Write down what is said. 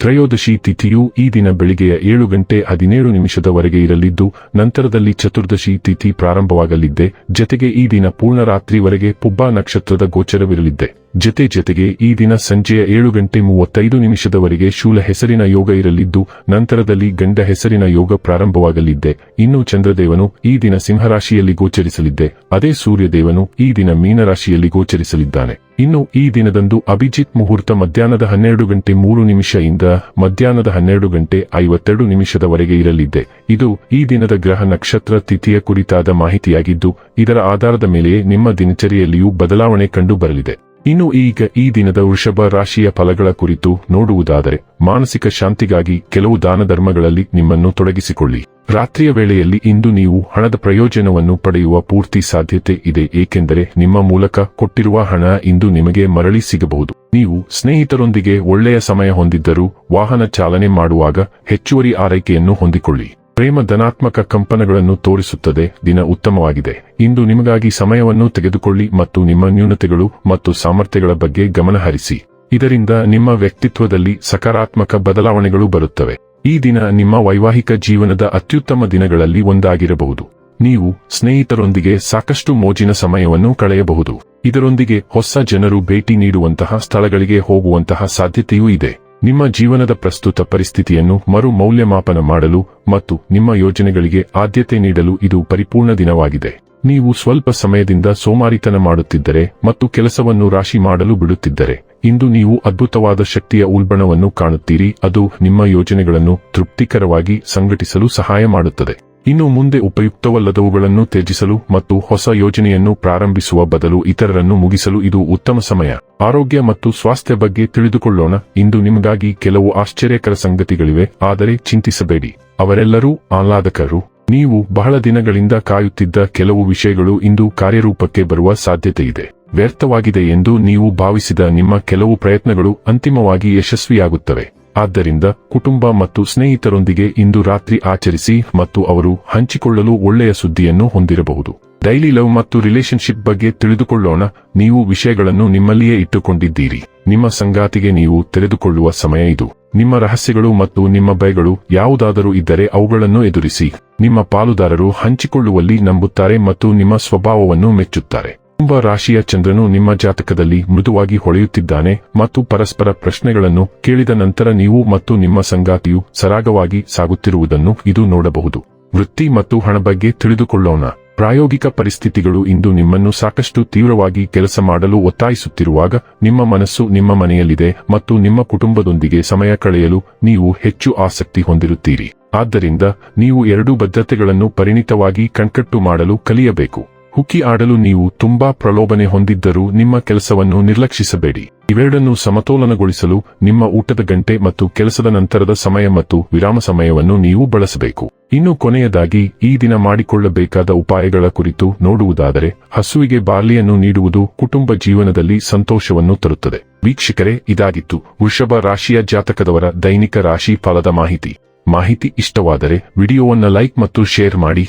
ತ್ರಯೋದಶಿ ತಿಥಿಯು ಈ ದಿನ ಬೆಳಿಗ್ಗೆಯ ಏಳು ಗಂಟೆ ಹದಿನೇಳು ನಿಮಿಷದವರೆಗೆ ಇರಲಿದ್ದು, ನಂತರದಲ್ಲಿ ಚತುರ್ದಶಿ ತಿಥಿ ಪ್ರಾರಂಭವಾಗಲಿದ್ದೆ, ಜತೆಗೆ ಈ ದಿನ ಪೂರ್ಣ ರಾತ್ರಿವರೆಗೆ ಪುಬ್ಬ ನಕ್ಷತ್ರದ ಗೋಚರವಿರಲಿದ್ದೆ. ಜತೆ ಜತೆಗೆ ಈ ದಿನ ಸಂಜೆಯ ಏಳು ಗಂಟೆ ಮೂವತ್ತೈದು ನಿಮಿಷದವರೆಗೆ ಶೂಲ ಹೆಸರಿನ ಯೋಗ ಇರಲಿದ್ದು, ನಂತರದಲ್ಲಿ ಗಂಡ ಹೆಸರಿನ ಯೋಗ ಪ್ರಾರಂಭವಾಗಲಿದ್ದೆ. ಇನ್ನು ಚಂದ್ರದೇವನು ಈ ದಿನ ಸಿಂಹರಾಶಿಯಲ್ಲಿ ಗೋಚರಿಸಲಿದ್ದೆ. ಅದೇ ಸೂರ್ಯದೇವನು ಈ ದಿನ ಮೀನರಾಶಿಯಲ್ಲಿ ಗೋಚರಿಸಲಿದ್ದಾನೆ. ಇನ್ನು ಈ ದಿನದಂದು ಅಭಿಜಿತ್ ಮುಹೂರ್ತ ಮಧ್ಯಾಹ್ನದ ಹನ್ನೆರಡು ಗಂಟೆ ಮೂರು ನಿಮಿಷದಿಂದ ಮಧ್ಯಾಹ್ನದ ಹನ್ನೆರಡು ಗಂಟೆ ಐವತ್ತೆರಡು ನಿಮಿಷದವರೆಗೆ ಇರಲಿದ್ದೆ. ಇದು ಈ ದಿನದ ಗ್ರಹ ನಕ್ಷತ್ರ ತಿಥಿಯ ಕುರಿತಾದ ಮಾಹಿತಿಯಾಗಿದ್ದು, ಇದರ ಆಧಾರದ ಮೇಲೆಯೇ ನಿಮ್ಮ ದಿನಚರಿಯಲ್ಲಿಯೂ ಬದಲಾವಣೆ ಕಂಡು ಬರಲಿದೆ ಇನ್ನು ಈಗ ಈ ದಿನದ ವೃಷಭ ರಾಶಿಯ ಫಲಗಳ ಕುರಿತು ನೋಡುವುದಾದರೆ, ಮಾನಸಿಕ ಶಾಂತಿಗಾಗಿ ಕೆಲವು ದಾನ ಧರ್ಮಗಳಲ್ಲಿ ನಿಮ್ಮನ್ನು ತೊಡಗಿಸಿಕೊಳ್ಳಿ. ರಾತ್ರಿಯ ವೇಳೆಯಲ್ಲಿ ಇಂದು ನೀವು ಹಣದ ಪ್ರಯೋಜನವನ್ನು ಪಡೆಯುವ ಪೂರ್ತಿ ಸಾಧ್ಯತೆ ಇದೆ, ಏಕೆಂದರೆ ನಿಮ್ಮ ಮೂಲಕ ಕೊಟ್ಟಿರುವ ಹಣ ಇಂದು ನಿಮಗೆ ಮರಳಿ ಸಿಗಬಹುದು. ನೀವು ಸ್ನೇಹಿತರೊಂದಿಗೆ ಒಳ್ಳೆಯ ಸಮಯ ಹೊಂದಿದ್ದರೂ ವಾಹನ ಚಾಲನೆ ಮಾಡುವಾಗ ಹೆಚ್ಚುವರಿ ಆರೈಕೆಯನ್ನು ಹೊಂದಿಕೊಳ್ಳಿ. ಪ್ರೇಮ ಧನಾತ್ಮಕ ಕಂಪನಗಳನ್ನು ತೋರಿಸುತ್ತದೆ, ದಿನ ಉತ್ತಮವಾಗಿದೆ. ಇಂದು ನಿಮಗಾಗಿ ಸಮಯವನ್ನು ತೆಗೆದುಕೊಳ್ಳಿ ಮತ್ತು ನಿಮ್ಮ ನ್ಯೂನತೆಗಳು ಮತ್ತು ಸಾಮರ್ಥ್ಯಗಳ ಬಗ್ಗೆ ಗಮನಹರಿಸಿ ಇದರಿಂದ ನಿಮ್ಮ ವ್ಯಕ್ತಿತ್ವದಲ್ಲಿ ಸಕಾರಾತ್ಮಕ ಬದಲಾವಣೆಗಳು ಬರುತ್ತವೆ. ಈ ದಿನ ನಿಮ್ಮ ವೈವಾಹಿಕ ಜೀವನದ ಅತ್ಯುತ್ತಮ ದಿನಗಳಲ್ಲಿ ಒಂದಾಗಿರಬಹುದು. ನೀವು ಸ್ನೇಹಿತರೊಂದಿಗೆ ಸಾಕಷ್ಟು ಮೋಜಿನ ಸಮಯವನ್ನು ಕಳೆಯಬಹುದು. ಇದರೊಂದಿಗೆ ಹೊಸ ಜನರು ಭೇಟಿ ನೀಡುವಂತಹ ಸ್ಥಳಗಳಿಗೆ ಹೋಗುವಂತಹ ಸಾಧ್ಯತೆಯೂ ಇದೆ. ನಿಮ್ಮ ಜೀವನದ ಪ್ರಸ್ತುತ ಪರಿಸ್ಥಿತಿಯನ್ನು ಮರು ಮೌಲ್ಯಮಾಪನ ಮಾಡಲು ಮತ್ತು ನಿಮ್ಮ ಯೋಜನೆಗಳಿಗೆ ಆದ್ಯತೆ ನೀಡಲು ಇದು ಪರಿಪೂರ್ಣ ದಿನವಾಗಿದೆ. ನೀವು ಸ್ವಲ್ಪ ಸಮಯದಿಂದ ಸೋಮಾರಿತನ ಮಾಡುತ್ತಿದ್ದರೆ ಮತ್ತು ಕೆಲಸವನ್ನು ರಾಶಿ ಮಾಡಲು ಬಿಡುತ್ತಿದ್ದರೆ, ಇಂದು ನೀವು ಅದ್ಭುತವಾದ ಶಕ್ತಿಯ ಉಲ್ಬಣವನ್ನು ಕಾಣುತ್ತೀರಿ. ಅದು ನಿಮ್ಮ ಯೋಜನೆಗಳನ್ನು ತೃಪ್ತಿಕರವಾಗಿ ಸಂಘಟಿಸಲು ಸಹಾಯ ಮಾಡುತ್ತದೆ. ಇನ್ನು ಮುಂದೆ ಉಪಯುಕ್ತವಲ್ಲದವುಗಳನ್ನು ತ್ಯಜಿಸಲು ಮತ್ತು ಹೊಸ ಯೋಜನೆಯನ್ನು ಪ್ರಾರಂಭಿಸುವ ಬದಲು ಇತರರನ್ನು ಮುಗಿಸಲು ಇದು ಉತ್ತಮ ಸಮಯ. ಆರೋಗ್ಯ ಮತ್ತು ಸ್ವಾಸ್ಥ್ಯ ಬಗ್ಗೆ ತಿಳಿದುಕೊಳ್ಳೋಣ. ಇಂದು ನಿಮಗಾಗಿ ಕೆಲವು ಆಶ್ಚರ್ಯಕರ ಸಂಗತಿಗಳಿವೆ. ಆದರೆ ಚಿಂತಿಸಬೇಡಿ. ಅವರೆಲ್ಲರೂ ಆಹ್ಲಾದಕರು. ನೀವು ಬಹಳ ದಿನಗಳಿಂದ ಕಾಯುತ್ತಿದ್ದ ಕೆಲವು ವಿಷಯಗಳು ಇಂದು ಕಾರ್ಯರೂಪಕ್ಕೆ ಬರುವ ಸಾಧ್ಯತೆಯಿದೆ. ವ್ಯರ್ಥವಾಗಿದೆ ಎಂದು ನೀವು ಭಾವಿಸಿದ ನಿಮ್ಮ ಕೆಲವು ಪ್ರಯತ್ನಗಳು ಅಂತಿಮವಾಗಿ ಯಶಸ್ವಿಯಾಗುತ್ತವೆ. ಆದ್ದರಿಂದ ಕುಟುಂಬ ಮತ್ತು ಸ್ನೇಹಿತರೊಂದಿಗೆ ಇಂದು ರಾತ್ರಿ ಆಚರಿಸಿ ಮತ್ತು ಅವರು ಹಂಚಿಕೊಳ್ಳಲು ಒಳ್ಳೆಯ ಸುದ್ದಿಯನ್ನು ಹೊಂದಿರಬಹುದು. ಡೈಲಿ ಲವ್ ಮತ್ತು ರಿಲೇಶನ್ಶಿಪ್ ಬಗ್ಗೆ ತಿಳಿದುಕೊಳ್ಳೋಣ. ನೀವು ವಿಷಯಗಳನ್ನು ನಿಮ್ಮಲ್ಲಿಯೇ ಇಟ್ಟುಕೊಂಡಿದ್ದೀರಿ. ನಿಮ್ಮ ಸಂಗಾತಿಗೆ ನೀವು ತೆರೆದುಕೊಳ್ಳುವ ಸಮಯ ಇದು. ನಿಮ್ಮ ರಹಸ್ಯಗಳು ಮತ್ತು ನಿಮ್ಮ ಭಯಗಳು ಯಾವುದಾದರೂ ಇದ್ದರೆ ಅವುಗಳನ್ನು ಎದುರಿಸಿ. ನಿಮ್ಮ ಪಾಲುದಾರರು ಹಂಚಿಕೊಳ್ಳುವಲ್ಲಿ ನಂಬುತ್ತಾರೆ ಮತ್ತು ನಿಮ್ಮ ಸ್ವಭಾವವನ್ನು ಮೆಚ್ಚುತ್ತಾರೆ. ಕುಂಭ ರಾಶಿಯ ಚಂದ್ರನು ನಿಮ್ಮ ಜಾತಕದಲ್ಲಿ ಮೃದುವಾಗಿ ಹೊಳೆಯುತ್ತಿದ್ದಾನೆ ಮತ್ತು ಪರಸ್ಪರ ಪ್ರಶ್ನೆಗಳನ್ನು ಕೇಳಿದ ನಂತರ ನೀವು ಮತ್ತು ನಿಮ್ಮ ಸಂಗಾತಿಯು ಸರಾಗವಾಗಿ ಸಾಗುತ್ತಿರುವುದನ್ನು ಇದು ನೋಡಬಹುದು. ವೃತ್ತಿ ಮತ್ತು ಹಣ ಬಗ್ಗೆ ತಿಳಿದುಕೊಳ್ಳೋಣ. ಪ್ರಾಯೋಗಿಕ ಪರಿಸ್ಥಿತಿಗಳು ಇಂದು ನಿಮ್ಮನ್ನು ಸಾಕಷ್ಟು ತೀವ್ರವಾಗಿ ಕೆಲಸ ಮಾಡಲು ಒತ್ತಾಯಿಸುತ್ತಿರುವಾಗ ನಿಮ್ಮ ಮನಸ್ಸು ನಿಮ್ಮ ಮನೆಯಲ್ಲಿದೆ ಮತ್ತು ನಿಮ್ಮ ಕುಟುಂಬದೊಂದಿಗೆ ಸಮಯ ಕಳೆಯಲು ನೀವು ಹೆಚ್ಚು ಆಸಕ್ತಿ ಹೊಂದಿರುತ್ತೀರಿ. ಆದ್ದರಿಂದ ನೀವು ಎರಡೂ ಬದ್ಧತೆಗಳನ್ನು ಪರಿಣಿತವಾಗಿ ಕಣ್ಕಟ್ಟು ಮಾಡಲು ಕಲಿಯಬೇಕು. ಹುಕ್ಕಿ ಆಡಲು ನೀವು ತುಂಬಾ ಪ್ರಲೋಭನೆ ಹೊಂದಿದ್ದರೂ ನಿಮ್ಮ ಕೆಲಸವನ್ನು ನಿರ್ಲಕ್ಷಿಸಬೇಡಿ. ಇವೆರಡನ್ನು ಸಮತೋಲನಗೊಳಿಸಲು ನಿಮ್ಮ ಊಟದ ಗಂಟೆ ಮತ್ತು ಕೆಲಸದ ನಂತರದ ಸಮಯ ಮತ್ತು ವಿರಾಮ ಸಮಯವನ್ನು ನೀವು ಬಳಸಬೇಕು. ಇನ್ನು ಕೊನೆಯದಾಗಿ, ಈ ದಿನ ಮಾಡಿಕೊಳ್ಳಬೇಕಾದ ಉಪಾಯಗಳ ಕುರಿತು ನೋಡುವುದಾದರೆ, ಹಸುವಿಗೆ ಬಾರ್ಲಿಯನ್ನು ನೀಡುವುದು ಕುಟುಂಬ ಜೀವನದಲ್ಲಿ ಸಂತೋಷವನ್ನು ತರುತ್ತದೆ. ವೀಕ್ಷಕರೇ, ಇದಾಗಿತ್ತು ವೃಷಭ ರಾಶಿಯ ಜಾತಕದವರ ದೈನಿಕ ರಾಶಿ ಫಲದ ಮಾಹಿತಿ. ಮಾಹಿತಿ ಇಷ್ಟವಾದರೆ, ವಿಡಿಯೋವನ್ನು ಲೈಕ್ ಮತ್ತು ಶೇರ್ ಮಾಡಿ.